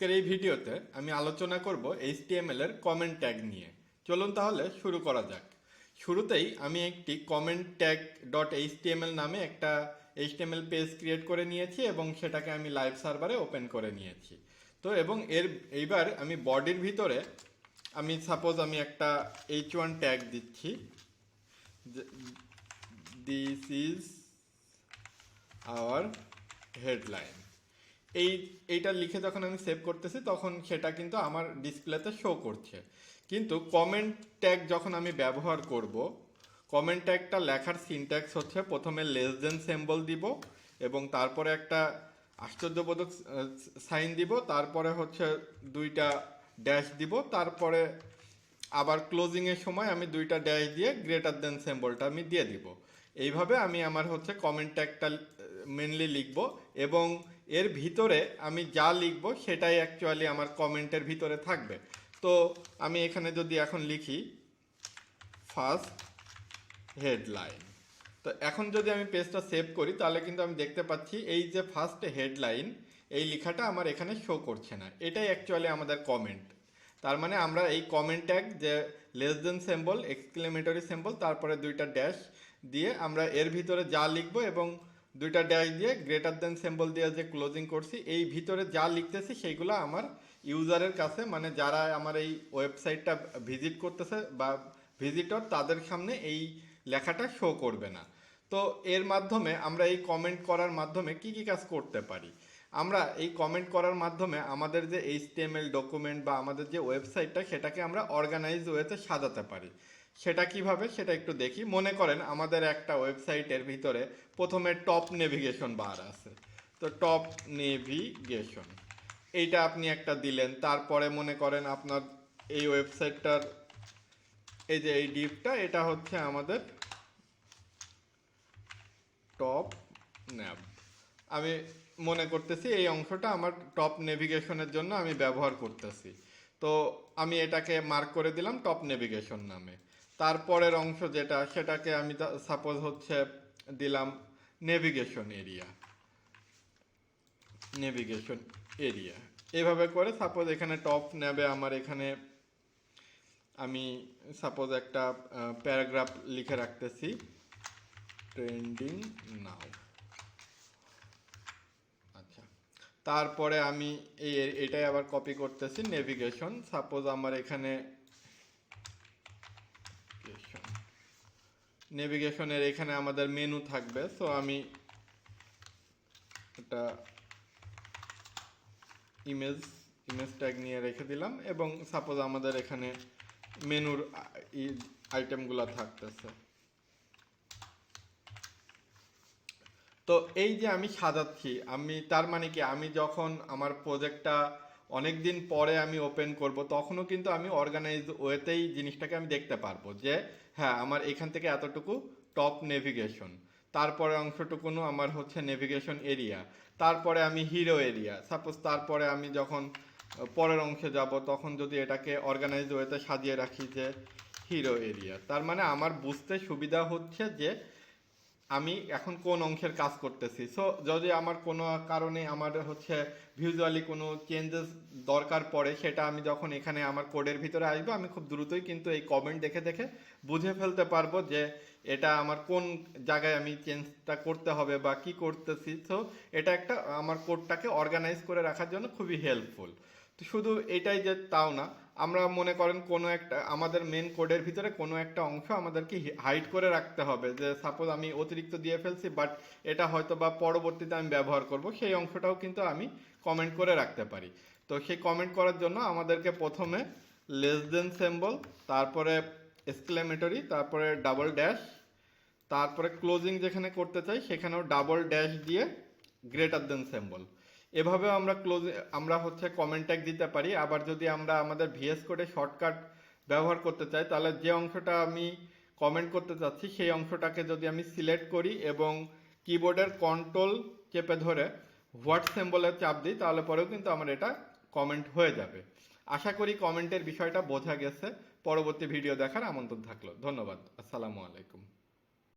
আজকের এই ভিডিওতে আমি আলোচনা করব এইচটিএমএল এর কমেন্ট ট্যাগ নিয়ে। চলুন তাহলে শুরু করা যাক। শুরুতেই আমি একটি কমেন্ট ট্যাগ ডট এইচটিএমএল নামে একটা এইচটিএমএল পেজ ক্রিয়েট করে নিয়েছি এবং সেটাকে আমি লাইভ সার্ভারে ওপেন করে নিয়েছি। তো এবং এর, এইবার আমি বডির ভিতরে আমি সাপোজ আমি একটা এইচ ওয়ান ট্যাগ দিচ্ছি। দিস ইজ আওয়ার হেডলাইন এই, এইটা লিখে যখন আমি সেভ করতেছি, তখন সেটা কিন্তু আমার ডিসপ্লেতে শো করছে। কিন্তু কমেন্ট ট্যাগ যখন আমি ব্যবহার করব কমেন্ট ট্যাগটা লেখার সিনট্যাক্স হচ্ছে প্রথমে লেস দেন সিম্বল দিব এবং তারপরে একটা আশ্চর্যবোধক সাইন দিব, তারপরে হচ্ছে দুইটা ড্যাশ দিব, তারপরে আবার ক্লোজিংয়ের সময় আমি দুইটা ড্যাশ দিয়ে গ্রেটার দেন সিম্বলটা আমি দিয়ে দিব। এইভাবে আমি আমার হচ্ছে কমেন্ট ট্যাগটা মেনলি লিখব এবং এর ভিতরে আমি যা লিখব সেটাই অ্যাকচুয়ালি আমার কমেন্টের ভিতরে থাকবে। তো আমি এখানে যদি এখন লিখি ফার্স্ট হেডলাইন তো এখন যদি আমি পেজটা সেভ করি, তাহলে কিন্তু আমি দেখতে পাচ্ছি এই যে ফার্স্ট হেডলাইন এই লেখাটা আমার এখানে শো করছে না। এটাই অ্যাকচুয়ালি আমাদের কমেন্ট তার মানে আমরা এই কমেন্ট ট্যাগ যে less than symbol exclamatory symbol তারপরে দুইটা ড্যাশ দিয়ে আমরা এর ভিতরে যা লিখব এবং দুইটা ড্যাশ দিয়ে গ্রেটার দেন সিম্বল দিয়ে যে ক্লোজিং করছি, এই ভিতরে যা লিখতেছি সেইগুলো আমার ইউজারের কাছে মানে যারা আমার এই ওয়েবসাইটটা ভিজিট করতেছে বা ভিজিটর তাদের সামনে এই লেখাটা শো করবে না। তো এর মাধ্যমে আমরা এই কমেন্ট করার মাধ্যমে কি কি কাজ করতে পারি? আমরা এই কমেন্ট করার মাধ্যমে আমাদের যে এইচটিএমএল ডকুমেন্ট বা আমাদের যে ওয়েবসাইটটা সেটাকে আমরা অর্গানাইজ ওয়েতে সাজাতে পারি। সেটা কীভাবে, সেটা একটু দেখি। মনে করেন, আমাদের একটা ওয়েবসাইটের ভিতরে প্রথমে টপ নেভিগেশন বার আছে। তো টপ নেভিগেশন এইটা আপনি একটা দিলেন। তারপরে মনে করেন আপনার এই ওয়েবসাইটটার এই যে এই ডিপটা এটা হচ্ছে আমাদের টপ ন্যাব আমি মনে করতেছি এই অংশটা আমার টপ নেভিগেশনের জন্য আমি ব্যবহার করতেছি। তো আমি এটাকে মার্ক করে দিলাম টপ নেভিগেশন নামে। তারপরের অংশ যেটা, সেটাকে আমি সাপোজ হচ্ছে দিলাম নেভিগেশন এরিয়া নেভিগেশন এরিয়া এভাবে করে সাপোজ এখানে টপ নেবে আমার এখানে আমি সাপোজ একটা প্যারাগ্রাফ লিখে রাখতেছি। ট্রেন্ডিং নাও তারপরে আমি এই এটাই আবার কপি করতেছি নেভিগেশন সাপোজ আমার এখানে নেভিগেশনের এখানে আমাদের মেনু থাকবে সো আমি এটা ইমেজ ইমেজ ট্যাগ নিয়ে রেখে দিলাম, এবং সাপোজ আমাদের এখানে মেনুর আইটেমগুলো থাকতেছে। তো এই যে আমি সাজাচ্ছি, আমি তার মানে কি, আমি যখন আমার প্রজেক্টটা অনেক দিন পরে আমি ওপেন করব, তখনও কিন্তু আমি অর্গানাইজ ওয়েতেই জিনিসটাকে আমি দেখতে পারব যে হ্যাঁ আমার এখান থেকে এতটুকু টপ নেভিগেশন তারপরে অংশটুকুনও আমার হচ্ছে নেভিগেশন এরিয়া তারপরে আমি হিরো এরিয়া সাপোজ তারপরে আমি যখন পরের অংশে যাব, তখন যদি এটাকে অর্গানাইজ ওয়েতে সাজিয়ে রাখি যে হিরো এরিয়া তার মানে আমার বুঝতে সুবিধা হচ্ছে যে আমি এখন কোন অংশের কাজ করতেছি। সো যদি আমার কোনো কারণে আমার হচ্ছে ভিজুয়ালি কোনো চেঞ্জেস দরকার পড়ে, সেটা আমি যখন এখানে আমার কোডের ভিতরে আসব, আমি খুব দ্রুতই কিন্তু এই কমেন্ট দেখে দেখে বুঝে ফেলতে পারব যে এটা আমার কোন জায়গায় আমি চেঞ্জটা করতে হবে বা কি করতেছি। সো এটা একটা আমার কোডটাকে অর্গানাইজ করে রাখার জন্য খুবই হেল্পফুল তো শুধু এটাই যে তাও না, আমরা মনে করেন কোনো একটা, আমাদের মেন কোডের ভিতরে কোনো একটা অংশ আমাদেরকে হাইড করে রাখতে হবে যে সাপোজ আমি অতিরিক্ত দিয়ে ফেলছি বাট এটা হয়তো বা পরবর্তীতে আমি ব্যবহার করব, সেই অংশটাও কিন্তু আমি কমেন্ট করে রাখতে পারি। তো সেই কমেন্ট করার জন্য আমাদেরকে প্রথমে লেস দেন সিম্বল তারপরে এক্সক্লেমেটরি তারপরে ডাবল ড্যাশ তারপরে ক্লোজিং যেখানে করতে চাই, সেখানেও ডাবল ড্যাশ দিয়ে গ্রেটার দেন সিম্বল এভাবেও আমরা ক্লোজ আমরা হচ্ছে কমেন্ট ট্যাগ দিতে পারি। আবার যদি আমরা আমাদের ভিএস কোডে শর্টকাট ব্যবহার করতে চাই, তাহলে যে অংশটা আমি কমেন্ট করতে চাচ্ছি, সেই অংশটাকে যদি আমি সিলেক্ট করি এবং কিবোর্ডের কন্ট্রোল চেপে ধরে হোয়াট সিম্বলের চাপ দিই, তাহলে পরেও কিন্তু আমার এটা কমেন্ট হয়ে যাবে। আশা করি কমেন্টের বিষয়টা বোঝা গেছে। পরবর্তী ভিডিও দেখার আমন্ত্রণ থাকল। ধন্যবাদ। আসসালামু আলাইকুম।